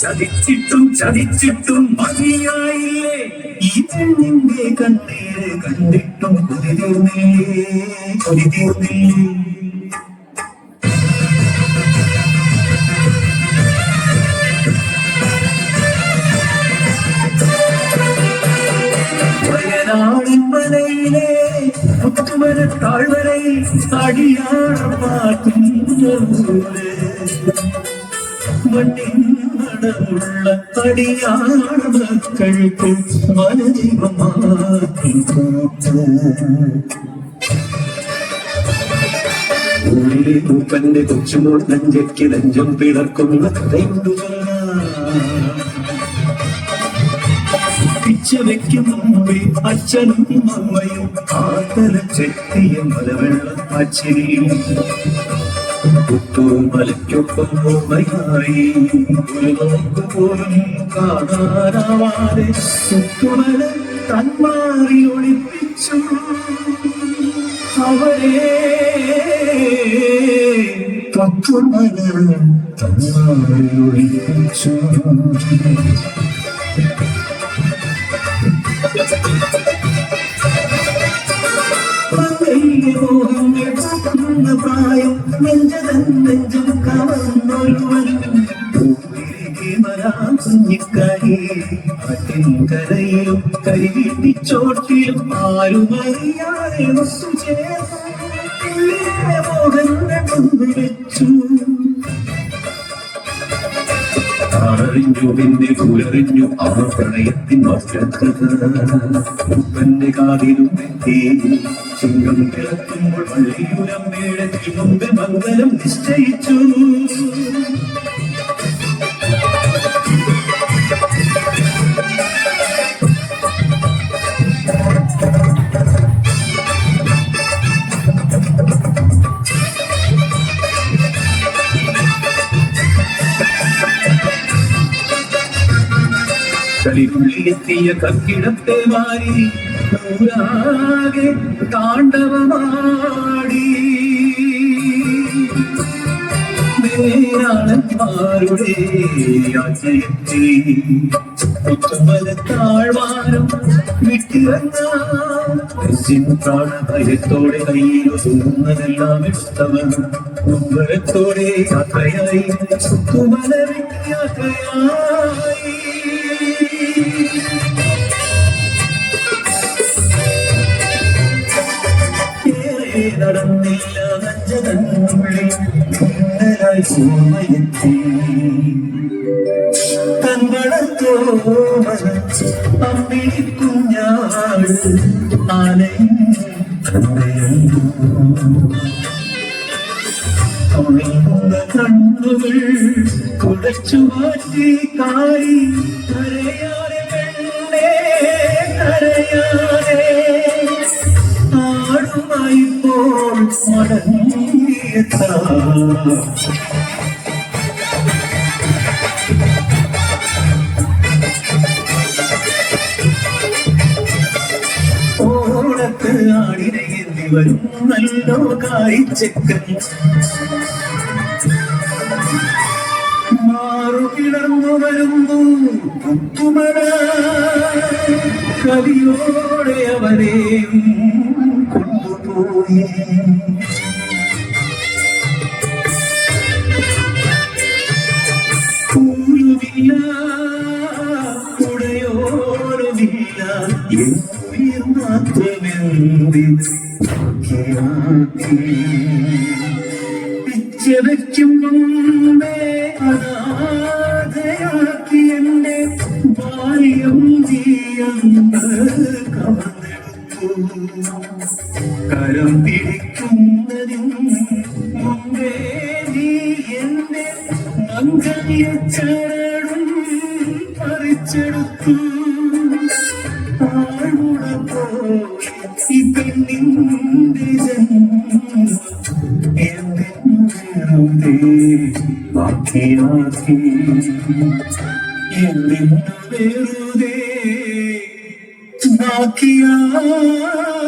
ചതിച്ചിട്ടും ചതിച്ചിട്ടും മതിയായില്ലേ ഈ പെണ്ണിന്റെ കണ്ണീര് കണ്ടിട്ടും കൊതി തീർന്നില്ലേ കൊതി തീർന്നില്ലേ വയനാടിൻ മനയിലെ മുത്തുമര താഴ്വരൈ മണമുള്ള അടിയാള മക്കൾക്ക് മനജീവമാക്കി കൂട്ടു. ഉള്ളിലെ മൂപ്പന്റെ കൊച്ചുമോൾ നെഞ്ചയ്ക്ക് നെഞ്ചം പിളർക്കുന്ന കഥയുണ്ടുകളാ പിച്ച വെക്കും മുമ്പേ അച്ഛനും അമ്മയും ആത്തലം ചെത്തിയ മലവെള്ളം അച്ഛനെയും പുത്തൂർ മലയ്ക്കൊപ്പം ഓർമ്മയായി ഒരു നോക്ക് പോലും കാണാനാവാതെ പുത്തുമല തന്മാറി ഒളിപ്പിച്ചു. അവരെ തന്മാറി ഒളിപ്പിച്ചു. നെഞ്ചതൻ നെഞ്ചം കവർന്നൊരുവൻ വരാൻ കുഞ്ഞിക്കാരി കരയിലും കരിവീട്ടിച്ചോട്ടിലും ആരും അറിയാതെ ഒത്തു ചേർന്നു ഉള്ളിലെ മോഹങ്ങൾ കൊണ്ടുവച്ചു അറിഞ്ഞു പിന്നെ പുലറിഞ്ഞു ആ പ്രണയത്തിൻ ഉപ്പന്റെ കാതിലും എത്തി കിളക്കുമ്പോൾ കിളത്തുമ്പോൾ വള്ളിയുരമ്മയുടെ തിരുമുമ്പ് മംഗലം നിശ്ചയിച്ചു. കളിപുള്ളിയെത്തിയ കക്കിടത്തെ മാറി ൂരാകെ താണ്ഡവമാടി. വേരാളന്മാരുടെ യാചയെത്തി പുത്തുമല താഴ്വാരം വിട്ടിറങ്ങാൻ പ്രാണഭയത്തോടെ കയ്യിലൊതുങ്ങുന്നതെല്ലാം ഇഷ്ടവൻ. ഉമ്മരത്തോടെ യാത്രയായി യാത്രയായി. ഏറെ നടന്നില്ല നഞ്ചതന്നുള്ളിൽ മിന്നലായി ഓർമ്മയെത്തി തങ്ങളത്തോമന അമ്മിണി കുഞ്ഞാട് ഒഴുകുന്ന കണ്ണുകൾ കുടച്ചു മാറ്റി കാരി കരയാതെ പെണ്ണേ കരയാതെ ആടുമായി പോൾ മടങ്ങിയെത്താ ഓണത്ത് ആടിനെ എന്തി വരും നല്ലോ കായ്ച്ചക്കൻ മാറുകിടന്നു വരുന്നു പുത്തുമല കവിയോടെ അവരെയും മാത്രമെന്തി പിച്ചവയ്ക്കും മുമ്പേ അനാഥയാക്കി എന്റെ ബാല്യം ജീയന്ന് കവർന്നെടുത്തു പിടിക്കുന്നതിന് മുമ്പേ നീ എന്റെ മംഗല്യ ചരടും പറിച്ചെടുത്തു. താഴ്മുടപ്പോ ഈ പെണ്ണിന്റെ ജന്മം എന്റെ വെറുതെ ബാക്കിയാക്കി. എന്തിനു വെറുതെ ബാക്കിയാക്കി